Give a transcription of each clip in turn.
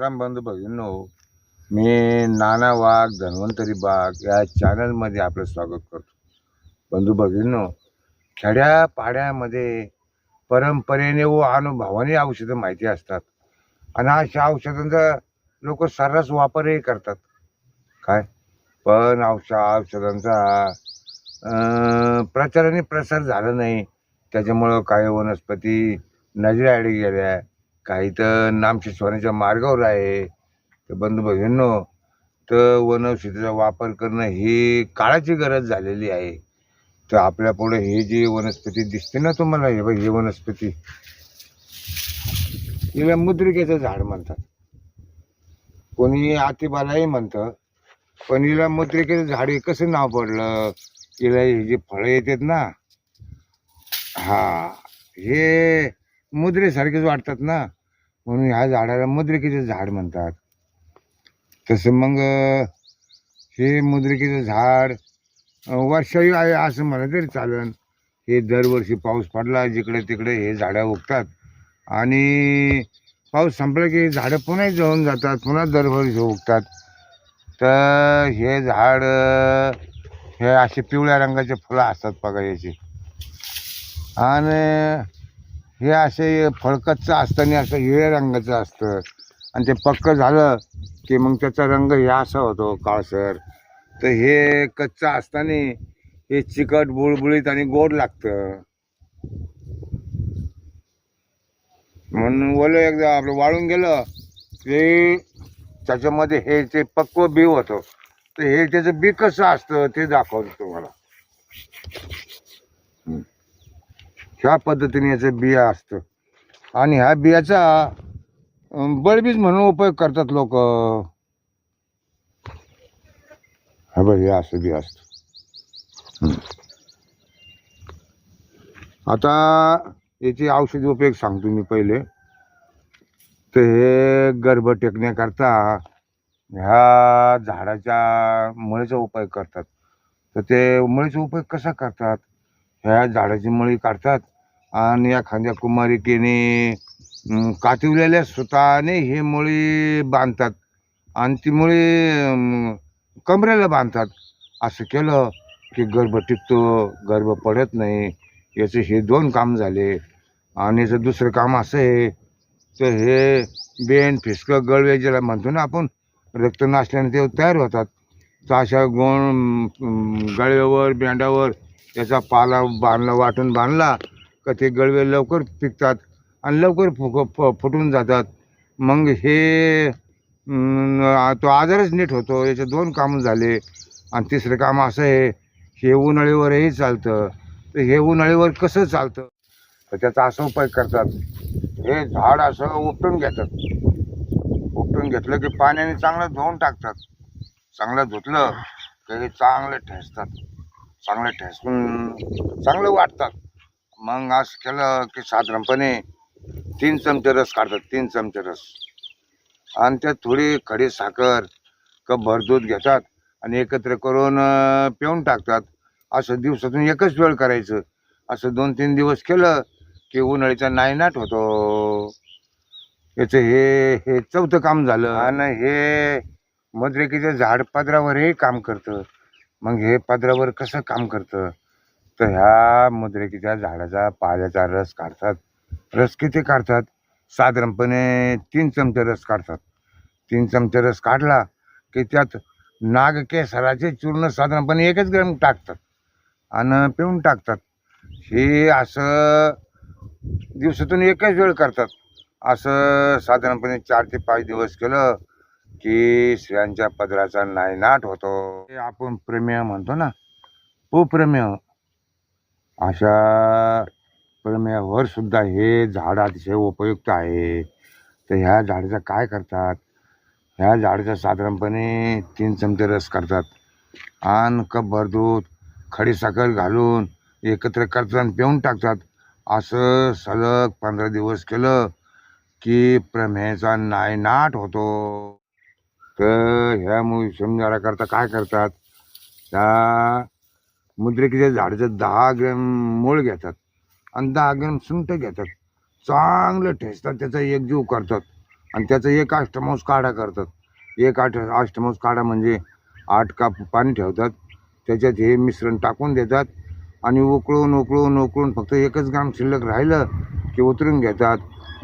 राम बंधू भगिनींनो मी नाना वाघ धन्वंतरी बाग या चॅनलमध्ये आपलं स्वागत करतो. बंधू भगिनो खेड्यापाड्यामध्ये परंपरेने व अनुभवाने औषधं माहिती असतात. आणि अशा औषधांचा लोक सर्रास वापरही करतात. काय? पण औषध औषधांचा प्रचाराने प्रसार झाला नाही. त्याच्यामुळं काही वनस्पती नजरेआडी गेल्या. काही तर नामशेश्वरांच्या मार्गावर आहे. तर बंधू भगिनो तर वनौषधीचा वापर करणं ही काळाची गरज झालेली आहे. तर आपल्या पुढे हे जी वनस्पती दिसते ना तुम्हाला हे बघ ही वनस्पती. हिला मुद्रिकेचं झाड म्हणतात. कोणी आतिबालाही म्हणतं पण हिला मुद्रिकेचं झाड हे कसं नाव पडलं? हिला हे जे फळं येतात ना हा हे मुद्रेसारखेच वाटतात ना. म्हणून ह्या झाडाला मुद्रिकेचं झाड म्हणतात. तसं मग हे मुद्रिकेचं झाड वर्षही वर्षाही आहे असं म्हणलं तरी चालन. हे दरवर्षी पाऊस पडला जिकडे तिकडे हे झाडं उगतात. आणि पाऊस संपला की झाडं पुन्हा जळून जातात पुन्हा दरवर्षी उगतात. तर हे झाड हे असे पिवळ्या रंगाचे फुलं असतात बघा याचे. आणि हे असे फळ असताना असतं आणि असं हिरव्या रंगाचं असतं. आणि ते पक्कं झालं की मग त्याचा रंग हे असा होतो काळसर. तर हे कच्चं असताना हे चिकट बुळबुळीत आणि गोड लागतं. म्हणून ओलं एकदा आपलं वाळून गेलं ते त्याच्यामध्ये हे ते पक्व बी होतं तर हे त्याचं बी कसं असतं ते दाखवतो तुम्हाला. ह्या पद्धतीने याचं बिया असतं. आणि ह्या बियाचा बळबीज म्हणून उपयोग करतात लोक. हा बघ हे असं बी असतं. आता याचे औषधी उपयोग सांगतो मी पहिले. तर हे गर्भ टेकण्याकरता ह्या झाडाच्या मळीचा उपयोग करतात. तर ते मळीचा उपयोग कसा करतात? ह्या झाडाची मुळी काढतात आणि एखाद्या कुमारिकेने कातिवलेल्या सुताने हे मुळी बांधतात. आणि ती मुळी कमरेला बांधतात. असं केलं की गर्भ टिकतो गर्भ पडत नाही. याचे हे दोन काम झाले. आणि याचं दुसरं काम असं आहे तर हे बेन फिसकं गळवे ज्याला म्हणतो ना आपण रक्त नाचल्याने ते तयार होतात. तर अशा गोण गळव्यावर बेंडावर त्याचा पाला बांधला वाटून बांधला का ते गळवे लवकर पिकतात आणि लवकर फुक फ फुटून जातात. मग हे तो आजारच नीट होतो. याचे दोन कामं झाले आणि तिसरं काम असं आहे हे उन्हाळीवरही चालतं. तर हे उन्हाळीवर कसं चालतं? तर त्याचा असा उपाय करतात. हे झाड असं उपटून घेतात. उपटून घेतलं की पाण्याने चांगलं धुवून टाकतात. चांगलं धुतलं तर हे चांगलं ठेसतात चांगलं ठेसून चांगलं वाटतात. मग असं केलं की साधारणपणे तीन चमचे रस काढतात तीन चमचे रस. आणि त्यात थोडी खडी साखर कप भर दूध घेतात आणि एकत्र करून पिऊन टाकतात. असं दिवसातून एकच वेळ करायचं. असं दोन तीन दिवस केलं की उन्हाळीचा नायनाट होतो. याचं हे हे चौथं काम झालं. आणि हे मद्रेकीचं झाड पदरावरही काम करतं. मग हे पदरावर कसं काम करतं? तर ह्या मुद्रेकीच्या झाडाचा पाल्याचा रस काढतात. रस किती काढतात? साधारणपणे तीन चमचे रस काढतात. तीन चमचे रस काढला की त्यात नागकेसराचे चूर्ण साधारणपणे एकच ग्रॅम टाकतात आणि पिऊन टाकतात. हे असं दिवसातून एकच वेळ करतात. असं साधारणपणे चार ते पाच दिवस केलं की स्त्रियांच्या पदराचा नायनाट होतो. हे आपण प्रेमेय म्हणतो ना. कुप्रेमेय. अशा प्रमेयावर सुद्धा हे झाड अतिशय उपयुक्त आहे. तर ह्या झाडाचं काय करतात? ह्या झाडाचा साधारणपणे तीन चमचे रस करतात. आणि कपभर दूध खडीसाखर घालून एकत्र करतात आणि पिऊन टाकतात. असं सलग पंधरा दिवस केलं की प्रमेयाचा नायनाट होतो. तर ह्या मूळ समजायला काय करतात? त्या मुद्रिकेच्या झाडाचं दहा ग्रॅम मूळ घेतात आणि दहा ग्रॅम सुंठ घेतात. चांगलं ठेचतात त्याचा एक जीव करतात आणि त्याचा एक अष्टमांश काढा करतात. एक आठ अष्टमांश काढा म्हणजे आठ काप पाणी ठेवतात त्याच्यात हे मिश्रण टाकून देतात आणि उकळून उकळून उकळून फक्त एकच ग्राम शिल्लक राहिलं की उतरून घेतात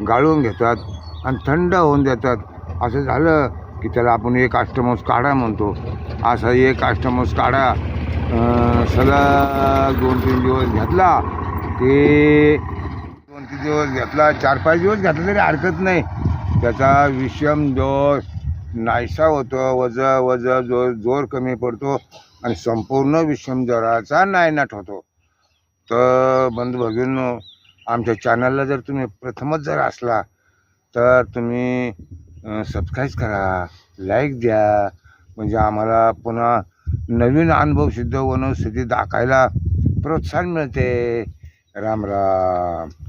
गाळून घेतात आणि थंड होऊन देतात असं झालं की त्याला आपण एक अष्टमांश काढा म्हणतो. असा एक अष्टमांश काढा. सलग दोन तीन दिवस घेतला की दोन तीन दिवस घेतला. चार पाच दिवस घेतला तरी हरकत नाही. त्याचा विषम दोष नाहीसा होतो. वज वज जोर जोर कमी पडतो आणि संपूर्ण विषम जोराचा नायनाट होतो. तर बंधू भगिनो आमच्या चॅनलला जर तुम्ही प्रथमच जर असला तर तुम्ही सबस्क्राईब करा लाईक द्या. म्हणजे आम्हाला पुन्हा नवीन अनुभव सिद्ध वनस्थिती दाखायला प्रोत्साहन मिळते. राम राम.